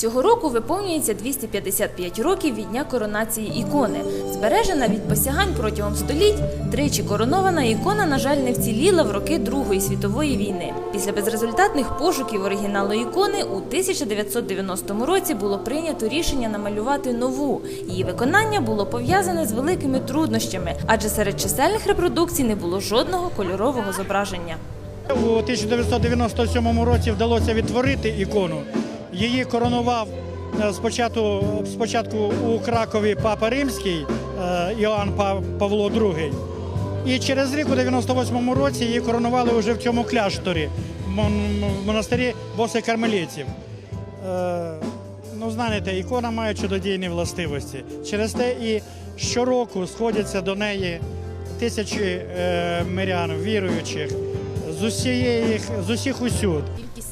Цього року виповнюється 255 років від дня коронації ікони. Збережена від посягань протягом століть, тричі коронована ікона, на жаль, не вціліла в роки Другої світової війни. Після безрезультатних пошуків оригіналу ікони у 1990 році було прийнято рішення намалювати нову. Її виконання було пов'язане з великими труднощами, адже серед чисельних репродукцій не було жодного кольорового зображення. У 1997 році вдалося відтворити ікону. Її коронував е, спочатку, спочатку у Кракові Папа Римський е, Іоанн Павло II. І через рік у 98 році її коронували вже в цьому кляшторі, в монастирі босих кармелійців. Е, Ну, знаєте, ікона має чудодійні властивості. Через те і щороку сходяться до неї тисячі мирян, віруючих з усієї, з усіх усюд.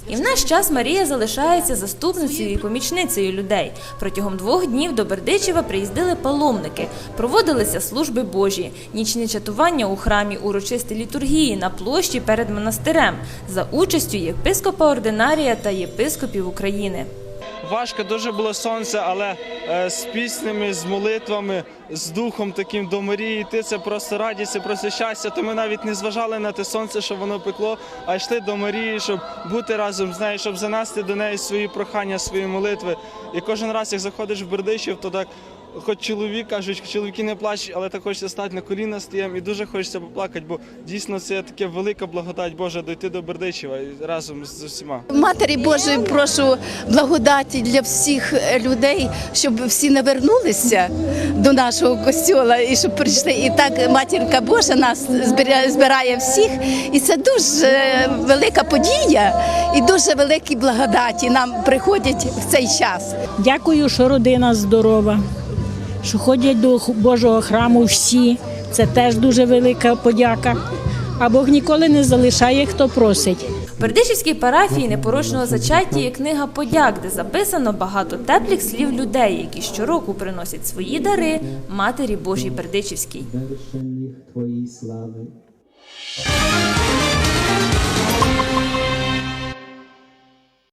І в наш час Марія залишається заступницею і помічницею людей. Протягом двох днів до Бердичева приїздили паломники, проводилися служби Божі, нічні чатування у храмі, урочисті літургії на площі перед монастирем за участю єпископа ординарія та єпископів України. Важко дуже було сонце, але е, з піснями, з молитвами, з духом таким до Марії йти це просто радість, це просто щастя. То ми навіть не зважали на те сонце, що воно пекло, а йшли до Марії, щоб бути разом з нею, щоб занести до неї свої прохання, свої молитви. І кожен раз, як заходиш в Бердичів, то так. Хоч чоловік кажуть, чоловіки не плачуть, але так хочеться стати на коліна стаєм і дуже хочеться поплакати, бо дійсно це таке велика благодать Божа дойти до Бердичева разом з усіма. Матері Божої прошу благодаті для всіх людей, щоб всі навернулися до нашого костюла і щоб прийшли. І так матірка Божа нас збирає, збирає всіх. І це дуже велика подія і дуже великі благодаті нам приходять в цей час. Дякую, що родина здорова, що ходять до Божого храму всі. Це теж дуже велика подяка. А Бог ніколи не залишає, хто просить. В Бердичівській парафії непорочного зачаття є книга подяк, де записано багато теплих слів людей, які щороку приносять свої дари Матері Божій Бердичівській.